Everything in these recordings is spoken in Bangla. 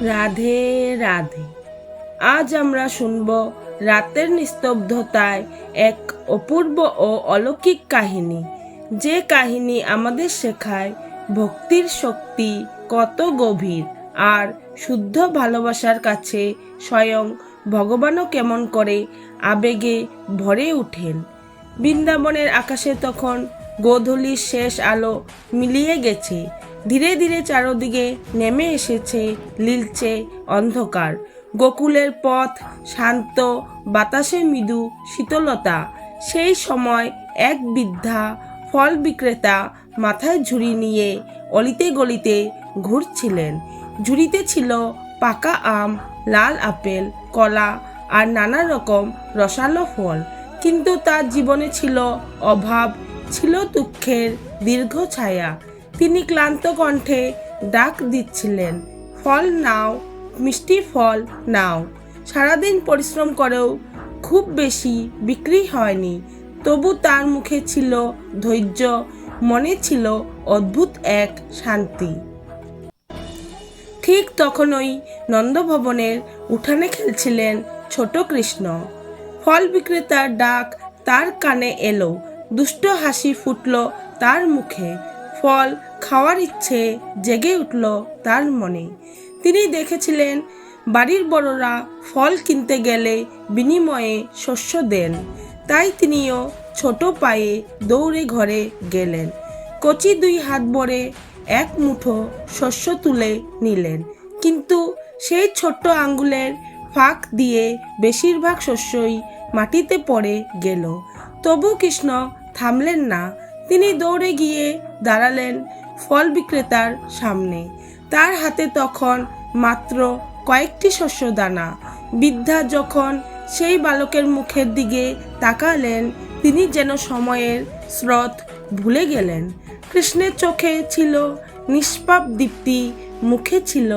রাধে রাধে। আজ আমরা শুনব রাতের নিস্তব্ধতায় এক অপূর্ব ও অলৌকিক কাহিনী। যে কাহিনী আমাদের শেখায় ভক্তির শক্তি কত গভীর আর শুদ্ধ ভালোবাসার কাছে স্বয়ং ভগবানও কেমন করে আবেগে ভরে ওঠেন। বৃন্দাবনের আকাশে তখন গোধূলির শেষ আলো মিলিয়ে গেছে। ধীরে ধীরে চারদিকে নেমে এসেছে লীলচে অন্ধকার। গোকুলের পথ শান্ত, বাতাসে মৃদু শীতলতা। সেই সময় এক বৃদ্ধা ফল বিক্রেতা মাথায় ঝুড়ি নিয়ে অলিতে গলিতে ঘুরছিলেন। ঝুড়িতে ছিল পাকা আম, লাল আপেল, কলা আর নানা রকম রসালো ফল। কিন্তু তার জীবনে ছিল অভাব ছিল দুঃখের দীর্ঘ ছায়া। তিনি ক্লান্ত কণ্ঠে ডাক দিচ্ছিলেন, ফল নাও, মিষ্টি ফল নাও। সারাদিন পরিশ্রম করেও খুব বেশি বিক্রি হয়নি। তবু তার মুখে ছিল ধৈর্য, মনে ছিল অদ্ভুত এক শান্তি। ঠিক তখনই নন্দভবনের উঠানে খেলছিলেন ছোট কৃষ্ণ। ফল বিক্রেতার ডাক তার কানে এলো। দুষ্ট হাসি ফুটল তার মুখে। ফল খাওয়ার ইচ্ছে জেগে উঠল তার মনে। তিনি দেখেছিলেন, বাড়ির বড়রা ফল কিনতে গেলে বিনিময়ে শস্য দেন। তাই তিনিও ছোট পায়ে দৌড়ে ঘরে গেলেন। কচি দুই হাত ভরে এক মুঠো শস্য তুলে নিলেন। কিন্তু সেই ছোট্ট আঙ্গুলের ফাঁক দিয়ে বেশিরভাগ শস্যই মাটিতে পড়ে গেল। তবু কৃষ্ণ থামলেন না। তিনি দৌড়ে গিয়ে দাঁড়ালেন ফল বিক্রেতার সামনে। তার হাতে তখন মাত্র কয়েকটি শস্য দানা। বৃদ্ধা যখন সেই বালকের মুখের দিকে তাকালেন, তিনি যেন সময়ের স্রোত ভুলে গেলেন। কৃষ্ণের চোখে ছিল নিষ্পাপ দীপ্তি, মুখে ছিল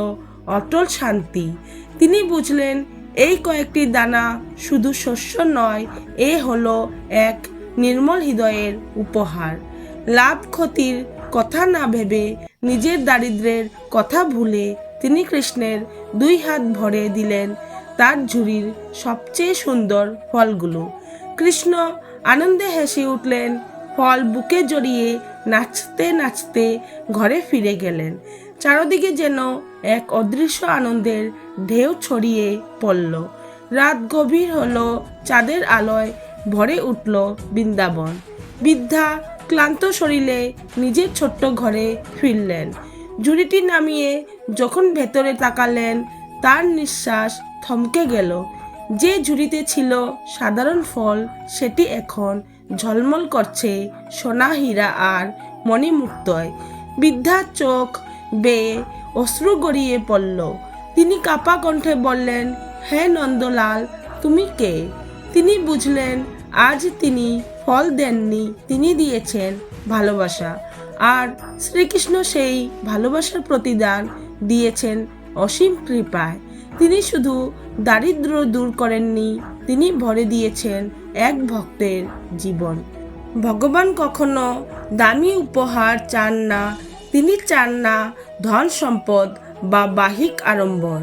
অটল শান্তি। তিনি বুঝলেন, এই কয়েকটি দানা শুধু শস্য নয়, এ হলো এক নির্মল হৃদয়ের উপহার। লাভ ক্ষতির কথা না ভেবে নিজের দারিদ্রের কথা ভুলে তিনি কৃষ্ণের দুই হাত ভরে দিলেন তার ঝুড়ির সবচেয়ে সুন্দর ফলগুলো। কৃষ্ণ আনন্দে হেসে উঠলেন, ফল বুকে জড়িয়ে নাচতে নাচতে ঘরে ফিরে গেলেন। চারদিকে যেন এক অদৃশ্য আনন্দের ঢেউ ছড়িয়ে পড়ল। রাত গভীর হলো, চাঁদের আলোয় ভরে উঠল বৃন্দাবন। বৃদ্ধা ক্লান্ত শরীরে নিজের ছোট্ট ঘরে ফিরলেন। ঝুড়িটি নামিয়ে যখন ভেতরে তাকালেন, তার নিঃশ্বাস থমকে গেল। যে ঝুড়িতে ছিল সাধারণ ফল, সেটি এখন ঝলমল করছে সোনা, হীরা আর মণিমুক্তয়। বৃদ্ধার চোখ বেয়ে অশ্রু গড়িয়ে পড়ল। তিনি কাপা কণ্ঠে বললেন, হে নন্দলাল, তুমি কে? তিনি বুঝলেন আজ তিনি ফল দেননি, তিনি দিয়েছেন ভালোবাসা। আর শ্রীকৃষ্ণ সেই ভালোবাসার প্রতিদান দিয়েছেন অসীম কৃপায়। তিনি শুধু দারিদ্র দূর করেননি, তিনি ভরে দিয়েছেন এক ভক্তের জীবন। ভগবান কখনো দামি উপহার চান না, তিনি চান না ধন সম্পদ বা বাহিক আড়ম্বর।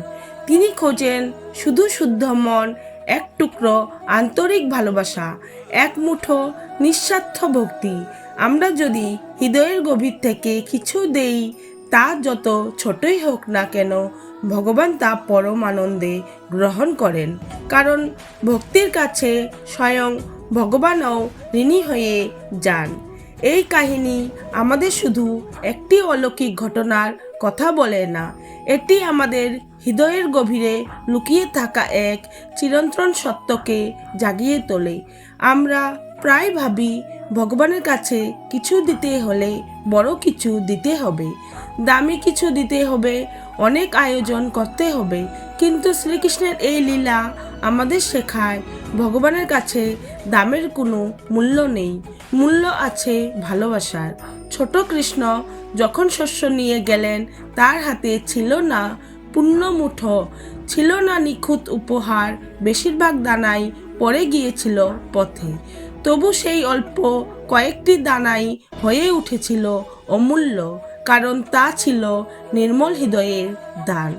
তিনি খোঁজেন শুধু শুদ্ধ মন এক টুকরো আন্তরিক ভালোবাসা, এক মুঠো নিঃস্বার্থ ভক্তি। আমরা যদি হৃদয়ের গভীর থেকে কিছু দেই, তা যত ছোটই হোক না কেন, ভগবান তা পরম আনন্দে গ্রহণ করেন। কারণ ভক্তির কাছে স্বয়ং ভগবানও ঋণী হয়ে যান। এই কাহিনী আমাদের শুধু একটি অলৌকিক ঘটনার কথা বলে না, এটি আমাদের হৃদয়ের গভীরে লুকিয়ে থাকা এক চিরন্তন সত্যকে জাগিয়ে তোলে। আমরা প্রায় ভাবি, ভগবানের কাছে কিছু দিতে হলে বড় কিছু দিতে হবে, দামি কিছু দিতে হবে, অনেক আয়োজন করতে হবে। কিন্তু শ্রীকৃষ্ণের এই লীলা আমাদের শেখায় ভগবানের কাছে দামের কোনো মূল্য নেই। মূল্য আছে ভালোবাসার। ছোট কৃষ্ণ যখন শস্য নিয়ে গেলেন, তার হাতে ছিল না মুঠো ছিল না নিখুঁত উপহার, বেশিরভাগ দানাই পড়ে গিয়েছিল পথে। তবু সেই অল্প কয়েকটি দানাই হয়ে উঠেছিল অমূল্য, কারণ তা ছিল নির্মল হৃদয়ের দান।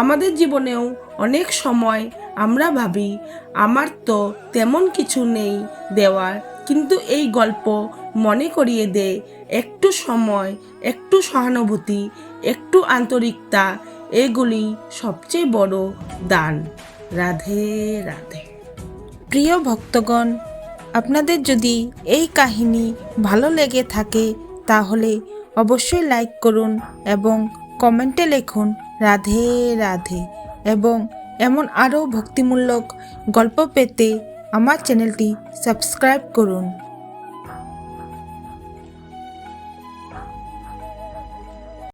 আমাদের জীবনেও অনেক সময় আমরা ভাবি, আমার তো তেমন কিছু নেই দেওয়ার, কিন্তু এই গল্প মনে করিয়ে দেয় একটু সময়, একটু সহানুভূতি, একটু আন্তরিকতা এগুলি সবচেয়ে বড় দান। রাধে রাধে। প্রিয় ভক্তগণ, আপনাদের যদি এই কাহিনী ভালো লেগে থাকে, তাহলে অবশ্যই লাইক করুন এবং কমেন্টে লিখুন রাধে রাধে এবং এমন আরও ভক্তিমূলক গল্প পেতে আমার চ্যানেলটি সাবস্ক্রাইব করুন।